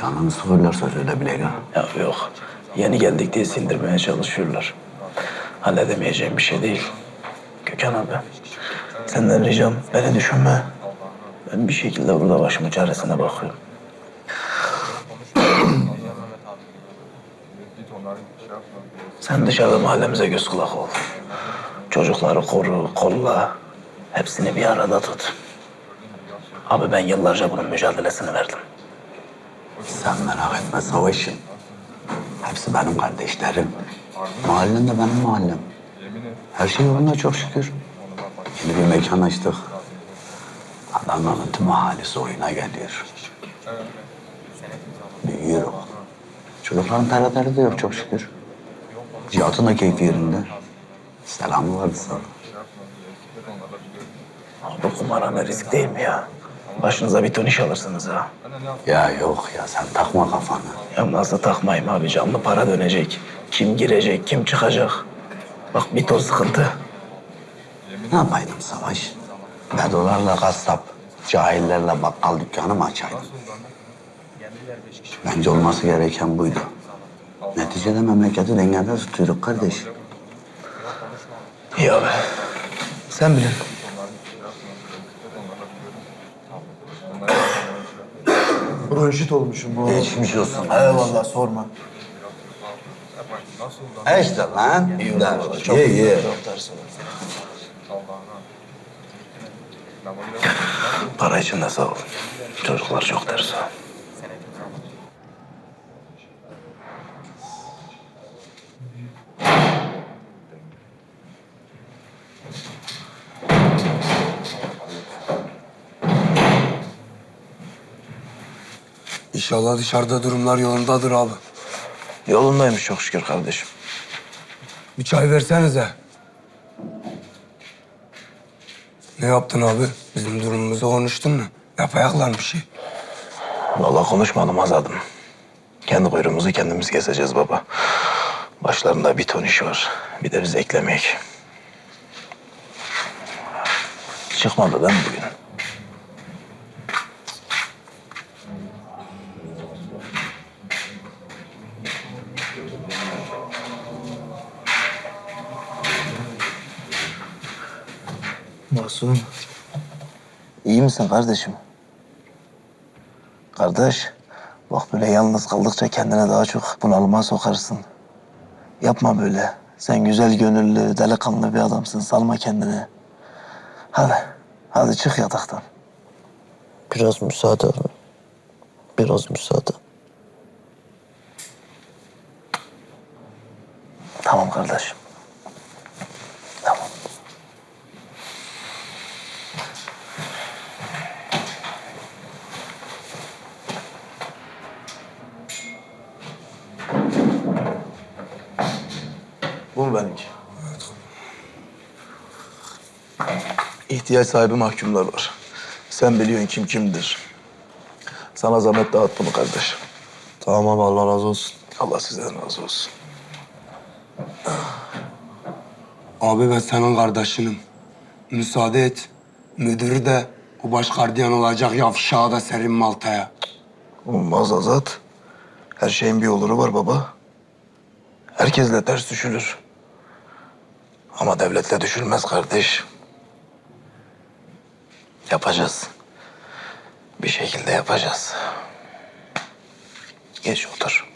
Canını sıkıyorlarsa söyle bile. Ya yok. Yeni geldik diye sindirmeye çalışıyorlar. Halledemeyeceğim bir şey değil. Gökhan abi. Senden ricam beni düşünme. Ben bir şekilde burada başımın çaresine bakıyorum. Sen dışarıda mahallemize göz kulak ol. Çocukları koru, kolla. Hepsini bir arada tut. Abi ben yıllarca bunun mücadelesini verdim. Sen merak etme savaşın. Hepsi benim kardeşlerim. Mahallen de benim mahallem. Her şey yolunda çok şükür. Yeni bir mekan açtık. Adana'nın tüm ahalisi oyuna geliyor. Büyüyor o. Çocukların teraları da yok çok şükür. Cihat'ın da keyfi yerinde. Selamı vardı sana. Abi kumarhane risk değil mi ya? Başınıza bir ton iş alırsınız ha. Ya yok ya sen takma kafanı. Ya nasıl takmayayım abi canlı para dönecek. Kim girecek, kim çıkacak? Bak bir ton sıkıntı. Ne yapaydım Savaş? Bedolarla kasap, cahillerle bakkal dükkanı mı açaydım? Bence olması gereken buydu. Neticede memleketi dengede tutuyoruz kardeş. İyi abi. Sen bilin. Bronşit olmuşum bu. Geçmiş olsun. Eyvallah sorma. E işte lan. Ye ye. Çok ters oldu. Para için de sağ ol. Çocuklar çok ters. İnşallah dışarıda durumlar yolundadır abi. Yolundaymış çok şükür kardeşim. Bir çay versenize. Ne yaptın abi? Bizim durumumuzu konuştun mu? Yapayaklar bir şey. Vallahi konuşmadım azadım. Kendi kuyruğumuzu kendimiz keseceğiz baba. Başlarında bir ton iş var. Bir de biz eklemeyek. Çıkmadı değil mi bugün? Masum. İyi misin kardeşim? Kardeş, bak böyle yalnız kaldıkça kendine daha çok bunalıma sokarsın. Yapma böyle. Sen güzel gönüllü, delikanlı bir adamsın. Salma kendini. Hadi, hadi çık yataktan. Biraz müsaade abi. Biraz müsaade. Tamam kardeşim. Bu mu benimki? İhtiyaç sahibi mahkumlar var. Sen biliyorsun kim kimdir. Sana zahmet dağıt bunu kardeş. Tamam abi Allah razı olsun. Allah sizden razı olsun. Abi ben senin kardeşinim. Müsaade et. Müdürü de o baş gardiyan olacak yavşağı da serin maltaya. Olmaz Azat. Her şeyin bir oluru var baba. Herkesle ters düşülür. Ama devletle düşülmez kardeş. Yapacağız. Bir şekilde yapacağız. Geç otur.